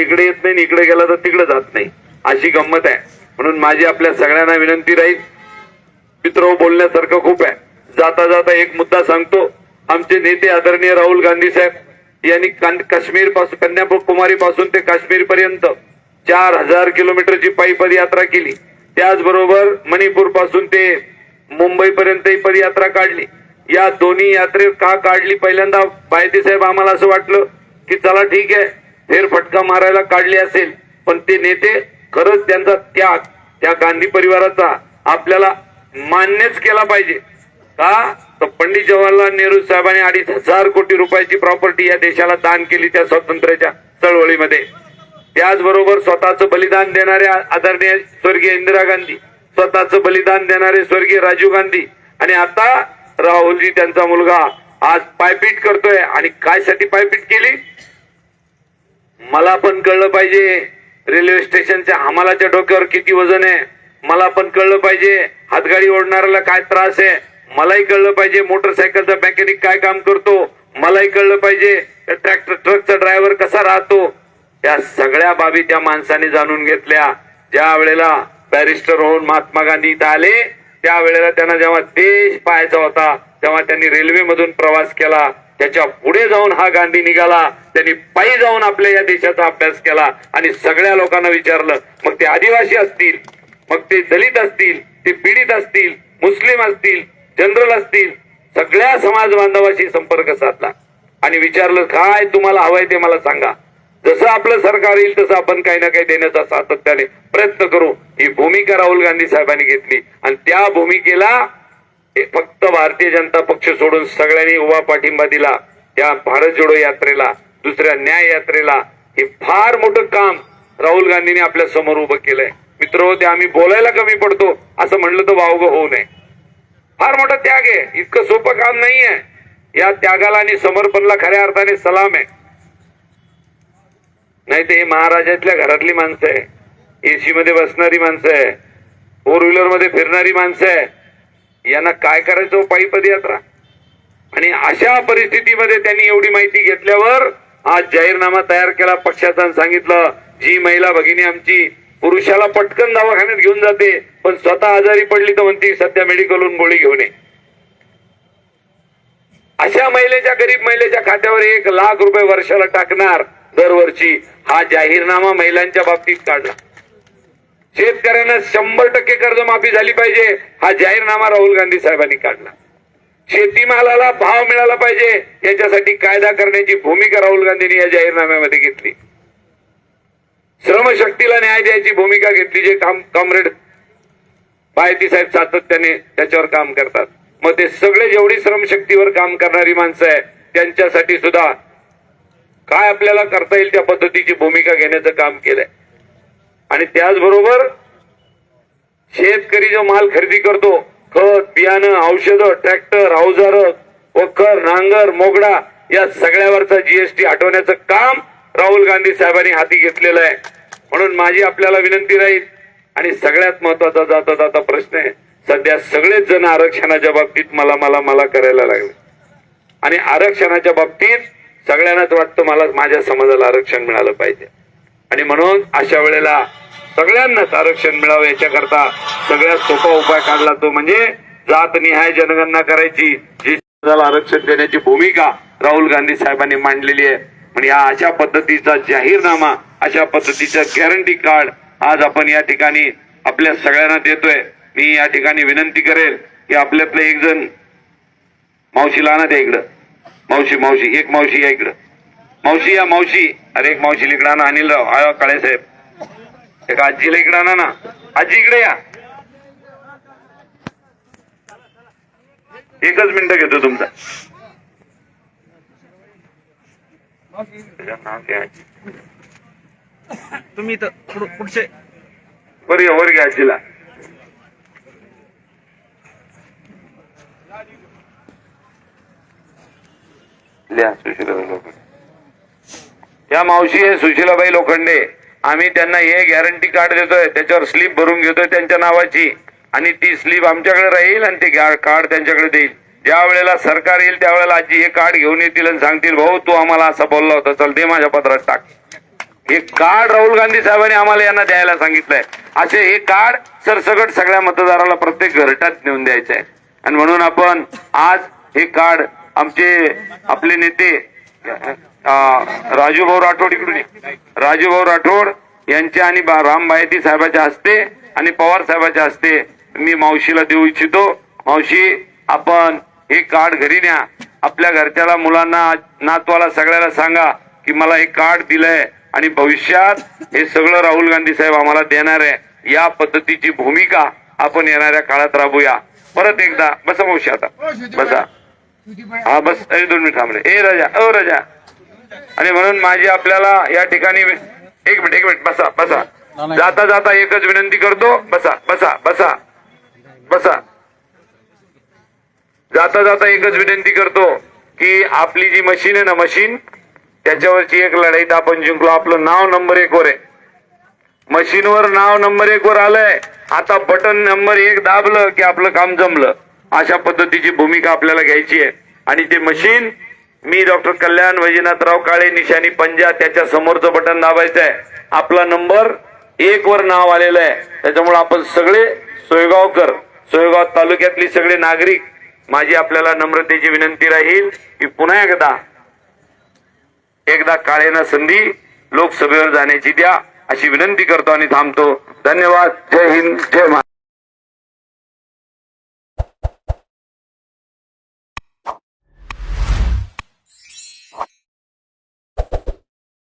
इकडे येत नाही इकडे गेला तर तिकडे जात नाही. अशी गंमत आहे. म्हणून माझी आपल्या सगळ्यांना विनंती राहील. मित्र बोलण्यासारखं खूप आहे. जाता जाता एक मुद्दा सांगतो. आमचे नेते आदरणीय राहुल गांधी साहेब यांनी काश्मीरपासून कन्याकुमारी पासून ते काश्मीर पर्यंत चार हजार किलोमीटरची पायी पदयात्रा केली. त्याचबरोबर मणिपूरपासून ते मुंबई पर्यंत ही पदयात्रा काढली. या दोन्ही यात्रे का काढली? पहिल्यांदा बायते साहेब आम्हाला असं वाटलं की चला ठीक आहे. फेरफटका मारायला काढली असेल पण ते नेते खरंच त्यांचा त्याग त्या गांधी परिवाराचा आपल्याला मान्यच केला पाहिजे. का? तर पंडित जवाहरलाल नेहरू साहेबांनी अडीच हजार कोटी रुपयाची प्रॉपर्टी या देशाला दान केली त्या स्वातंत्र्याच्या चळवळीमध्ये. त्याचबरोबर स्वतःचं बलिदान देणारे आदरणीय स्वर्गीय इंदिरा गांधी स्वतःचं बलिदान देणारे स्वर्गीय राजीव गांधी आणि आता राहुलजी त्यांचा मुलगा आज पायपीट करतोय. आणि काय साठी पायपीट केली? मला पण कळलं पाहिजे. रेल्वे स्टेशनच्या हमालाच्या डोक्यावर किती वजन आहे. मला पण कळलं पाहिजे. हातगाडी ओढणाऱ्याला काय त्रास आहे. मलाही कळलं पाहिजे मोटरसायकलचा मेकॅनिक काय काम करतो. मलाही कळलं पाहिजे ट्रॅक्टर ट्रकचा ड्रायव्हर कसा राहतो. या सगळ्या बाबी त्या माणसाने जाणून घेतल्या. ज्या वेळेला बॅरिस्टर होऊन महात्मा गांधी इथं आले त्यावेळेला त्यांना जेव्हा देश पाहायचा होता तेव्हा त्यांनी रेल्वेमधून प्रवास केला. त्याच्या पुढे जाऊन हा गांधी निघाला. त्यांनी पायी जाऊन आपल्या या देशाचा अभ्यास केला आणि सगळ्या लोकांना विचारलं मग ते आदिवासी असतील? मग ते दलित असतील? ते पीडित असतील? मुस्लिम असतील? जनरल असतील? सगळ्या समाज बांधवाशी संपर्क साधला आणि विचारलं काय तुम्हाला हवंय ते मला सांगा. जसं आपलं सरकार येईल तसं आपण काही ना काही देण्याचा सातत्याने प्रयत्न करू. ही भूमिका राहुल गांधी साहेबांनी घेतली आणि त्या भूमिकेला फक्त भारतीय जनता पक्ष सोडून सगळ्यांनी उभा पाठिंबा दिला. त्या भारत जोडो यात्रेला दुसऱ्या न्याय यात्रेला हे फार मोठं काम राहुल गांधींनी आपल्यासमोर उभं केलंय. मित्र होते आम्ही बोलायला कमी पडतो असं म्हणलं तर वावग होऊ नये. फार मोठा त्याग आहे. इतकं सोपं काम नाहीये. या त्यागाला आणि समर्पणला खऱ्या अर्थाने सलाम आहे. नाही ते महाराजातल्या घरातली माणसं आहे. एसी मध्ये बसणारी माणसं आहे. फोर व्हीलरमध्ये फिरणारी माणसं आहे. यांना काय करायचं हो पायी पदयात्रा आणि अशा परिस्थितीमध्ये त्यांनी एवढी माहिती घेतल्यावर आज जाहीरनामा तयार केला. पक्षाचा सांगितलं जी महिला भगिनी आमची पुरुषाला पटकन दवाखान्यात घेऊन जाते पण स्वतः आजारी पडली तर म्हणते सध्या मेडिकलहून गोळी घेऊन ये. अशा महिलेच्या गरीब महिलेच्या खात्यावर एक लाख रुपये वर्षाला टाकणार दरवर्षी हा जाहीरनामा महिलांच्या बाबतीत काढला. शेतकऱ्यांना शंभर टक्के कर्जमाफी झाली पाहिजे हा जाहीरनामा राहुल गांधी साहेबांनी काढला. शेतीमालाला भाव मिळाला पाहिजे याच्यासाठी कायदा करण्याची भूमिका राहुल गांधींनी या जाहीरनाम्यामध्ये घेतली. श्रमशक्तीला न्याय द्यायची भूमिका घेतली जे काम कॉम्रेड बायती साहेब सातत्याने त्याच्यावर काम करतात. मग ते सगळे जेवढी श्रमशक्तीवर काम करणारी माणसं आहे त्यांच्यासाठी सुद्धा काय आपल्याला करता येईल त्या पद्धतीची भूमिका घेण्याचं काम केलंय. आणि त्याचबरोबर शेतकरी जो माल खरेदी करतो खत बियाणं औषधं ट्रॅक्टर अवजार वखर नांगर मोगडा या सगळ्यावरचा जीएसटी हटवण्याचं काम राहुल गांधी साहेबांनी हाती घेतलेलं आहे. म्हणून माझी आपल्याला विनंती राहील आणि सगळ्यात महत्त्वाचा जाता जाता प्रश्न आहे सध्या सगळेच जण आरक्षणाच्या बाबतीत मला मला मला करायला लागले. आणि आरक्षणाच्या बाबतीत सगळ्यांनाच वाटतं मला माझ्या समाजाला आरक्षण मिळालं पाहिजे. आणि म्हणून अशा वेळेला सगळ्यांनाच आरक्षण मिळावं याच्याकरता सगळ्यात सोपा उपाय काढला तो म्हणजे जात निहाय जनगणना करायची. जी समाजाला आरक्षण देण्याची भूमिका राहुल गांधी साहेबांनी मांडलेली आहे. आणि या अशा पद्धतीचा जाहीरनामा अशा पद्धतीचं गॅरंटी कार्ड आज आपण या ठिकाणी आपल्या सगळ्यांना देतोय. मी या ठिकाणी विनंती करेल की आपल्यातले एक जण मावशीला आणा द्या इकडं. मावशी मावशी एक मावशी या इकडं. मावशी या मावशी. अरे एक मावशी इकडं आणा अनिल राव आयो काळे साहेब. एक आजीला इकडं आणा ना. आजी इकडे या. एकच मिनिट घेतो तुमचा? तुम्ही पुढचे वर घ्या वर घ्या आजीला. लिहा सुशीलाबाई लोखंडे. या मावशी आहे सुशीलाबाई लोखंडे. आम्ही त्यांना हे गॅरंटी कार्ड देतोय त्याच्यावर स्लिप भरून घेतोय त्यांच्या नावाची. आणि ती स्लिप आमच्याकडे राहील आणि ते कार्ड त्यांच्याकडे देईल. ज्या वेळेला सरकार येईल त्यावेळेला आजी हे कार्ड घेऊन येतील आणि सांगतील भाऊ तू आम्हाला असं बोलला होता चल दे माझ्या पत्रात टाक. हे कार्ड राहुल गांधी साहेबांनी आम्हाला यांना द्यायला सांगितलंय. असे हे कार्ड सरसकट सगळ्या मतदाराला प्रत्येक घरटात नेऊन द्यायचं आहे आणि म्हणून आपण आज हे कार्ड आमचे आपले नेते राजूभाऊ राठोड इकडून. राजूभाऊ राठोड यांच्या आणि राम बायती साहेबाच्या हस्ते आणि पवार साहेबाच्या हस्ते मी मावशीला देऊ इच्छितो. मावशी आपण हे कार्ड घरी न्या. आपल्या घरच्याला मुलांना नातवाला सगळ्याला सांगा की मला हे कार्ड दिलंय आणि भविष्यात हे सगळं राहुल गांधी साहेब आम्हाला देणार आहे. या पद्धतीची भूमिका आपण येणाऱ्या काळात राबूया. परत एकदा बसा मावशी आता. बसा. हा बस दोन मिनिट थांबले. ए राजा ओ राजा. आणि म्हणून माझी आपल्याला या ठिकाणी एक मिनिट एक मिनिट बसा बसा. जाता जाता एकच विनंती करतो. बसा बसा बसा. बसा. जाता जाता एकच विनंती करतो की आपली जी मशीन आहे ना मशीन त्याच्यावरची एक लढाईत आपण जिंकलो. आपलं नाव नंबर एक वर आहे. मशीनवर नाव नंबर एक वर आलंय. आता बटन नंबर एक दाबलं की आपलं काम जमलं. अशा पद्धतीची भूमिका आपल्याला घ्यायची आहे. आणि ते मशीन मी डॉक्टर कल्याण वैजनाथराव काळे निशाणी पंजा त्याच्या समोरचं बटन दाबायचं आहे आपला नंबर एक वर नाव आलेलं आहे. त्याच्यामुळे आपण सगळे सोयगावकर सोयगाव तालुक्यातली सगळे नागरिक माझी आपल्याला नम्रतेची विनंती राहील की पुन्हा एकदा एकदा काळेना संधी लोकसभेवर जाण्याची द्या अशी विनंती करतो आणि थांबतो. धन्यवाद. जय हिंद. जय महाराष्ट्र.